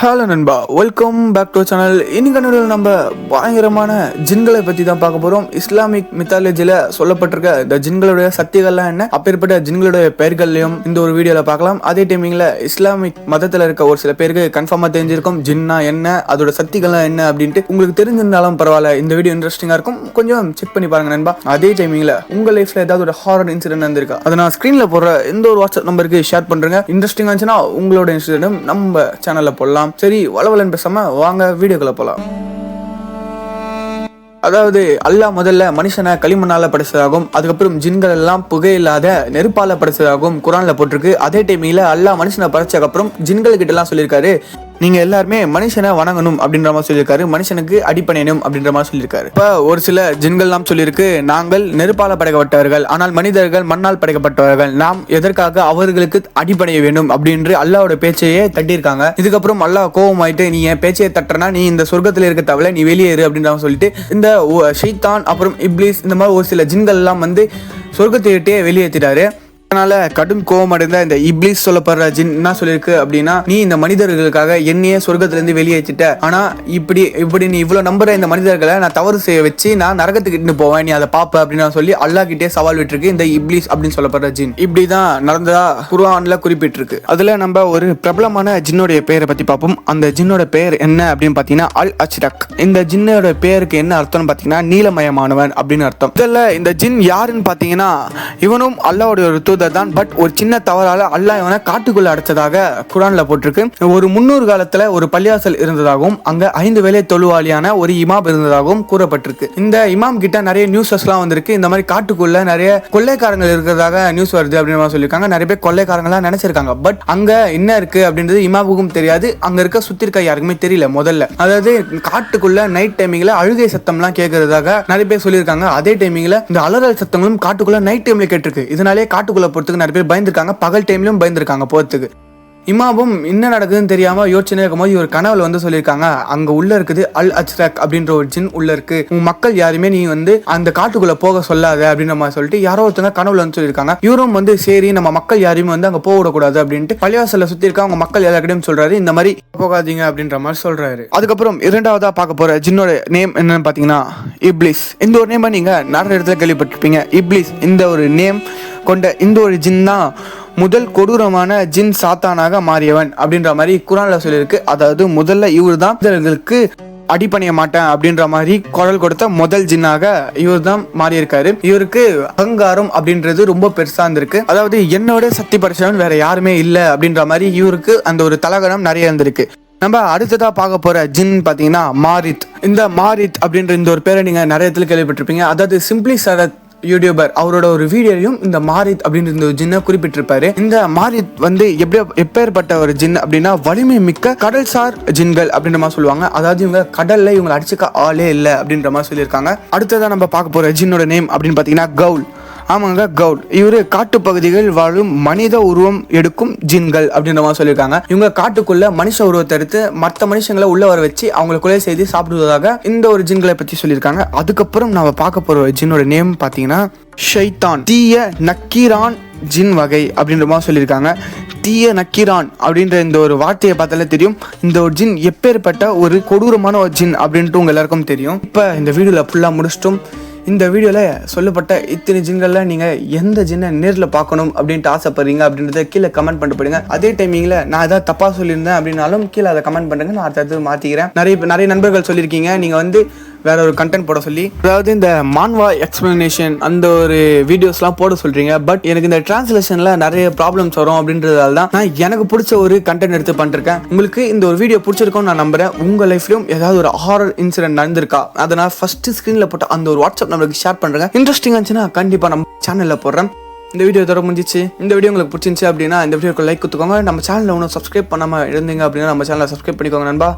Hello நண்பா welcome back to channel இன்னைக்கு நடுவில் நம்ம பயங்கரமான ஜின்களை பற்றி தான் பார்க்க போகிறோம் இஸ்லாமிக் மித்தாலஜியில் சொல்லப்பட்டிருக்க இந்த ஜின்களுடைய சக்திகள்லாம் என்ன? அப்பேற்பட்ட ஜின்களுடைய பெயர்கள்லையும் இந்த ஒரு வீடியோவில் பார்க்கலாம். அதே டைமிங்கில் இஸ்லாமிக் மதத்தில் இருக்க ஒரு சில பேருக்கு கன்ஃபார்மாக தெரிஞ்சிருக்கும். ஜின்னா என்ன? அதோட சக்திகள்லாம் என்ன அப்படின்ட்டு உங்களுக்கு தெரிஞ்சிருந்தாலும் பரவாயில்ல. இந்த வீடியோ இன்ட்ரெஸ்டிங்காக இருக்கும். கொஞ்சம் செக் பண்ணி பாருங்க நண்பா. அதே டைமிங்கில் உங்கள் லைஃப்பில் ஏதாவது ஒரு ஹாரர் இன்சிடென்ட் வந்திருக்கா அதை நான் ஸ்க்ரீனில் போடுற எந்த ஒரு வாட்ஸ்அப் நம்பருக்கு ஷேர் பண்ணுறேங்க இன்ட்ரெஸ்டிங்காக இருந்துச்சுன்னா உங்களோட இன்சிடென்ட்டும் நம்ம சேனலில் போடலாம். சரி வளவலன்னு பேசாம வாங்க வீடியோக்குள்ள போகலாம் அதாவது அல்லாஹ் முதல்ல மனுஷனை களிமண்ணால படைச்சதாகவும் அதுக்கப்புறம் ஜின்கள் எல்லாம் புகையில்லாத நெருப்பால படைச்சதாகவும் குரான்ல போட்டிருக்கு. அதே டைம்ல அல்லாஹ் மனுஷனை படைச்சதுக்கப்புறம் ஜின்கள் கிட்ட எல்லாம் சொல்லியிருக்காரு. நீங்க எல்லாருமே மனுஷனை வணங்கணும் அப்படின்ற மாதிரி சொல்லியிருக்காரு. மனுஷனுக்கு அடிப்பணையணும் அப்படின்ற மாதிரி சொல்லியிருக்காரு. இப்ப ஒரு சில ஜின்கள்லாம் சொல்லியிருக்கு நாங்கள் நெருப்பால படைக்கப்பட்டவர்கள் ஆனால் மனிதர்கள் மண்ணால் படைக்கப்பட்டவர்கள். நாம் எதற்காக அவர்களுக்கு அடிப்படைய வேண்டும் அப்படின்று அல்லாவோட பேச்சையே தட்டியிருக்காங்க. இதுக்கப்புறம் அல்லாஹ் கோபமாயிட்டு நீ என் பேச்சையை தட்டுறனா நீ இந்த சொர்க்கத்தில் இருக்க தவிர நீ வெளியேறு அப்படின்ற மாதிரி சொல்லிட்டு இந்த ஒ- ஷைத்தான் அப்புறம் இப்லீஸ் இந்த மாதிரி ஒரு சில ஜின்கள் எல்லாம் வந்து சொர்க்கத்தை விட்டே வெளியேற்றிட்டாரு அதனால கடும் கோபம் அடைந்த இந்த இப்லீஸ் சொல்லப்படுற ஜின் என்ன சொல்லியிருக்கு அப்படின்னா நீ இந்த மனிதர்களுக்காக என்னையே சொர்க்கத்திலிருந்து வெளியேற்றிட்ட. ஆனா இப்படி இப்படி நீ இவ்வளவு நம்புற இந்த மனிதர்களை நான் தவறு செய்ய வச்சு நான் நரகத்துக்கு இட்டுன்னு போவேன். நீ அதை பாப்ப அப்படின்னு சொல்லி அல்லாஹ் கிட்டே சவால் விட்டுருக்கு இந்த இப்ளிஸ் அப்படின்னு சொல்லப்படுற ஜின் இப்படிதான் நடந்ததா குர்ஆன்ல குறிப்பிட்டிருக்கு. அதுல நம்ம ஒரு பிரபலமான ஜின்னுடைய பெயரை பத்தி பார்ப்போம் அந்த ஜின்னோட பெயர் என்ன அப்படின்னு பாத்தீங்கன்னா அல் அச்ரக் இந்த ஜின்னோட பெயருக்கு என்ன அர்த்தம்னு பாத்தீங்கன்னா நீலமயமானவன் அப்படின்னு அர்த்தம். இதுல இந்த ஜின் யாருன்னு பாத்தீங்கன்னா இவனும் அல்லாவுடைய ஒரு தூதர் தான் பட் ஒரு சின்ன தவறால அல்லாஹ் இவனை காட்டுக்குள்ள அடைச்சதாக குரான்ல போட்டிருக்கு. ஒரு முன்னூறு காலத்துல ஒரு பள்ளியாசல் இருந்ததாகவும் அங்க ஐந்து வேலை தொழுவாளியான ஒரு இமாம் இருந்ததாகவும் கூறப்பட்டிருக்கு. இந்த இமாம் கிட்ட நிறைய நியூஸஸ்லாம் வந்திருக்கு. இந்த மாதிரி காட்டுக்குள்ள நிறைய கொள்ளைக்காரங்கள் இருக்கிறதாக நியூஸ் வருது அப்படின்னு சொல்லியிருக்காங்க. நிறைய பேர் கொள்ளைக்காரங்களா நினைச்சிருக்காங்க. பட் அங்க என்ன இருக்கு அப்படின்றது இமாவுக்கும் தெரியாது. அங்க இருக்க சுத்தி இருக்க யாருக்குமே தெரியல முதல்ல. அதாவது காட்டுக்குள்ள நைட் டைமிங்ல அழுகை சத்தம்லாம் கேட்கறதாக நிறைய பேர் சொல்லியிருக்காங்க. அதே டைமிங்ல இந்த அலறல் சத்தங்களும் காட்டுக்குள்ள நைட் டைம்ல கேட்டிருக்கு. இதனாலே காட்டுக்குள்ள போறதுக்கு நிறைய பேர் பயந்துருக்காங்க. பகல் டைம்லையும் பயந்துருக்காங்க போகிறதுக்கு இமாவும் என்ன நடக்குதுன்னு தெரியாம யோசனை இருக்கும்போது ஒரு கனவுல வந்து சொல்லியிருக்காங்க. அங்க உள்ள இருக்குது அல் அச்ரக் அப்படின்ற ஒரு ஜின் உள்ள இருக்கு. உங்க மக்கள் யாருமே நீ வந்து அந்த காட்டுக்குள்ள போக சொல்லாத அப்படின்ற மாதிரி சொல்லிட்டு யாரோ ஒருத்தங்க கனவுல வந்து சொல்லியிருக்காங்க. இவரும் வந்து சரி நம்ம மக்கள் யாரையுமே வந்து அங்க போகக்கூடாது அப்படின்ட்டு பள்ளிவாசல சுத்தி இருக்க அவங்க மக்கள் எல்லாருக்கிட்டையும் சொல்றாரு. இந்த மாதிரி போகாதீங்க அப்படின்ற மாதிரி சொல்றாரு. அதுக்கப்புறம் இரண்டாவதா பார்க்க போற ஜின்னோட நேம் என்னன்னு பாத்தீங்கன்னா இப்லிஸ். இந்த ஒரு நேம் நீங்க நிறைய இடத்துல கேள்விப்பட்டிருப்பீங்க. இப்லிஸ் இந்த ஒரு நேம் கொண்ட இந்த ஒரு ஜின் தான் முதல் கொடூரமான ஜின் சாத்தானாக மாறியவன் அப்படின்ற மாதிரி குரான்ல சொல்லியிருக்கு. அதாவது முதல்ல இவர் தான் மனிதர்களுக்கு அடிபணிய மாட்டேன் அப்படின்ற மாதிரி குரல் கொடுத்த முதல் ஜின்னாக இவர் தான் மாறியிருக்காரு. இவருக்கு அகங்காரம் அப்படின்றது ரொம்ப பெருசா இருந்திருக்கு. அதாவது என்னோட சக்தி படைச்சவன் வேற யாருமே இல்லை அப்படின்ற மாதிரி இவருக்கு அந்த ஒரு தலகணம் நிறைய இருந்திருக்கு. நம்ம அடுத்ததா பார்க்க போற ஜின் பாத்தீங்கன்னா மாரித். இந்த மாரித் அப்படின்ற இந்த ஒரு பேரை நீங்க நிறைய இடத்துல கேள்விப்பட்டிருப்பீங்க. அதாவது சிம்பிளி சரத் யூடியூபர் அவரோட ஒரு வீடியோலையும் இந்த மாரித் அப்படின்ற ஒரு ஜின்னை குறிப்பிட்டிருப்பாரு. இந்த மாரித் வந்து எப்படி எப்பேற்பட்ட ஒரு ஜின் அப்படின்னா வலிமை மிக்க கடல் சார் ஜின்கள் அப்படின்ற மாதிரி சொல்லுவாங்க. அதாவது இவங்க கடல்ல இவங்களை அடிச்சுக்க ஆளே இல்லை அப்படின்ற மாதிரி சொல்லியிருக்காங்க. அடுத்ததான் நம்ம பார்க்க போற ஜின்னோட நேம் அப்படின்னு பாத்தீங்கன்னா கவுல். ஆமாங்க கவுட் இவரு காட்டுப்பகுதிகளில் வாழும் மனித உருவம் எடுக்கும் ஜின்கள் அப்படின்ற மாதிரி சொல்லியிருக்காங்க. இவங்க காட்டுக்குள்ள மனுஷ உருவத்தை எடுத்து மற்ற மனுஷங்களை உள்ள வர வச்சு அவங்களை கொலை செய்து சாப்பிடுவதாக இந்த ஒரு ஜின்களை பத்தி சொல்லியிருக்காங்க. அதுக்கப்புறம் நம்ம பார்க்க போற ஒரு ஜின்னோட நேம் பாத்தீங்கன்னா ஷைத்தான். தீய நக்கீரான் ஜின் வகை அப்படின்ற மாதிரி சொல்லியிருக்காங்க. தீய நக்கீரான் அப்படின்ற இந்த ஒரு வார்த்தையை பார்த்தாலே தெரியும். இந்த ஒரு ஜின் எப்பேற்பட்ட ஒரு கொடூரமான ஒரு ஜின் அப்படின்ட்டு உங்க எல்லாருக்கும் தெரியும். இப்போ இந்த வீடியோல ஃபுல்லாக முடிச்சிட்டும். இந்த வீடியோவில் சொல்லப்பட்ட இத்தனை ஜின்களில் நீங்கள் எந்த ஜின்னை நேரில் பார்க்கணும் அப்படின்ட்டு ஆசைப்படுறீங்க அப்படின்றத கீழே கமெண்ட் பண்ணிட்டு போடுங்க அதே டைமிங்கில் நான் ஏதாவது தப்பாக சொல்லியிருந்தேன் அப்படின்னாலும் கீழே அதை கமெண்ட் பண்ணுங்க. நான் அடுத்தது மாற்றிக்கிறேன் நிறைய நிறைய நண்பர்கள் சொல்லியிருக்கீங்க. நீங்கள் வந்து வேற ஒரு கண்டென்ட் போட சொல்லி. அதாவது இந்த மான்வா எக்ஸ்பிளனேஷன் அந்த ஒரு வீடியோஸ்லாம் போட சொல்றீங்க. பட் எனக்கு இந்த டிரான்ஸ்லேஷன்ல நிறைய ப்ராப்ளம்ஸ் வரும் அப்படின்றதால தான் நான் எனக்கு பிடிச்ச ஒரு கண்டென்ட் எடுத்து பண்ணிருக்கேன். உங்களுக்கு இந்த ஒரு வீடியோ பிடிச்சிருக்கும்னு நான் நம்புறேன். உங்க லைஃப்லயும் ஏதாவது ஒரு ஹாரர் இன்சிடென்ட் நடந்திருக்கா? அதை நான் ஃபர்ஸ்ட் ஸ்க்ரீன்ல போட்டு அந்த ஒரு வாட்ஸ்அப் நம்மளுக்கு ஷேர் பண்றேன். இன்ட்ரெஸ்டிங் இருந்துச்சுன்னா கண்டிப்பா நம்ம சேனல்ல போடுறேன். இந்த வீடியோ இதோட முடிஞ்சிச்சு. இந்த வீடியோ உங்களுக்கு பிடிச்சிருந்துச்சு அப்படின்னா இந்த வீடியோக்கு லைக் கொடுத்துக்கோங்க. நம்ம சேனலில் ஒன்றும் சப்ஸ்கிரைப் பண்ணாமல் இருந்தீங்க அப்படின்னா நம்ம சேனலை சப்ஸ்கிரைப் பண்ணிக்கோங்க நண்பா.